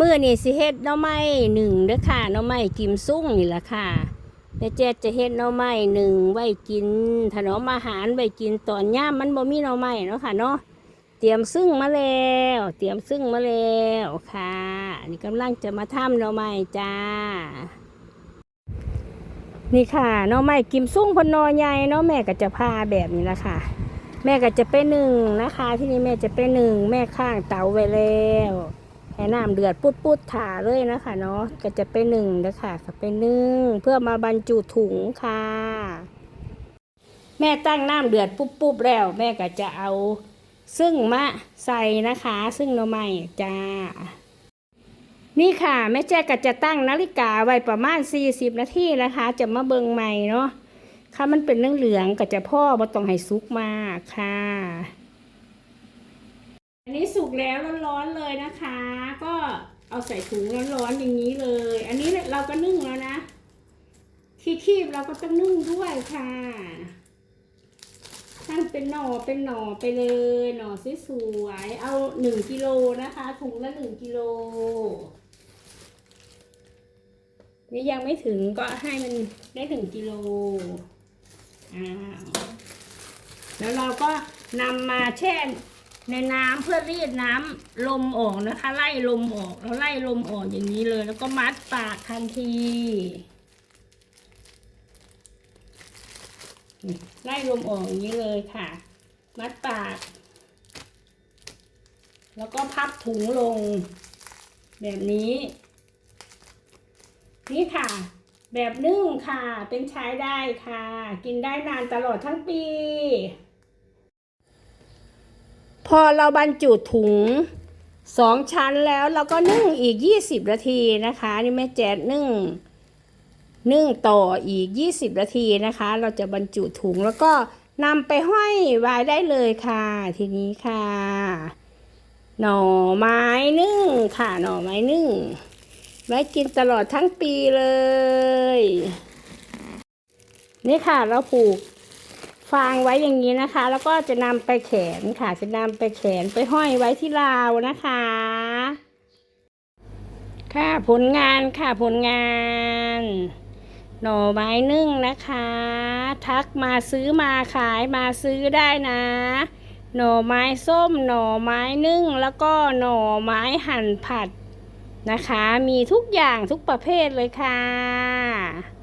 มื้อนี่สิเฮ็ดน่อไม้หนึ่งเด้อค่ะน่อไม้กิมซุ่งนี่แหละค่ะแม่แจ๊ดจะเฮ็ดน่อไม้หนึ่งไว้กินถนอมอาหารไว้กินตอนย่ามมันบ่มีน่อไม้เนาะค่ะเนาะเตรียมซึ่งมาแล้ว เตรียมซึ่งมาแล้วค่ะนี่กำลังจะมาทำน่อไม้จ้า นี่ค่ะน่อไม้กิมซุ่งพนนอใหญ่เนาะแม่ก็จะพาแบบนี้ละค่ะ แม่ก็จะไปหนึ่งนะคะ ที่นี่แม่จะไปหนึ่งแม่ข้างเตาไว้แล้ว ให้น้ำเดือดปุดปุดถาเลยนะคะเนาะก็จะไปหนึ่งนะคะก็ไปนึ่งเพื่อมาบรรจุถุงค่ะ แม่ตั้งน้ำเดือดปุ๊บปุ๊บแล้ว แม่ก็จะเอาซึ่งมะใส่นะคะ ซึ่งหน่อไม้จ้า นี่ค่ะแม่แจ้ก็จะตั้งนาฬิกาไว้ประมาณ 40 นาทีนะคะ จะมาเบิงใหม่เนาะค่ะมันเป็นเรื่องเหลืองก็จะพ่อบ่ต้องให้สุกมากค่ะ อันนี้สุกแล้วร้อนๆเลยนะคะ ก็เอาใส่ถุงร้อนๆอย่างนี้เลย อันนี้เราก็นึ่งแล้วนะที่คีบเราก็ต้องนึ่งด้วยค่ะตั้งเป็นหน่อเป็นหน่อไปเลยหน่อสวยๆเอาหนึ่งกิโลนะคะถุงละหนึ่งกิโลนี่ยังไม่ถึงก็ให้มันได้ถึงกิโลอ้าวแล้วเราก็นำมาแช่ ในน้ำเพื่อรีดน้ำลมออกนะคะ ไล่ลมออกเราไล่ลมออกอย่างนี้เลย แล้วก็มัดปากทันทีไล่ลมออกอย่างนี้เลยค่ะ มัดปาก แล้วก็พับถุงลง แบบนี้ นี่ค่ะ แบบนึ่งค่ะ เป็นใช้ได้ค่ะ กินได้นานตลอดทั้งปี พอเราบรรจุถุงสองชั้นแล้วเราก็นึ่งอีก20นาทีนะคะ นี่แม่แจ๊ดนึ่งนึ่งต่ออีก20นาทีนะคะ เราจะบรรจุถุงแล้วก็นำไปห้อยไว้ได้เลยค่ะ ทีนี้ค่ะ หน่อไม้นึ่งค่ะ หน่อไม้นึ่ง ไว้กินตลอดทั้งปีเลย นี่ค่ะเราผูก ฟางไว้อย่างนี้นะคะ แล้วก็จะนำไปแขวนค่ะ จะนำไปแขวนไปห้อยไว้ที่ราวนะคะ ค่ะผลงานค่ะผลงาน หน่อไม้นึ่งนะคะ ทักมาซื้อมาขายมาซื้อได้นะ หน่อไม้ส้ม หน่อไม้นึ่ง แล้วก็หน่อไม้หั่นผัดนะคะ มีทุกอย่างทุกประเภทเลยค่ะ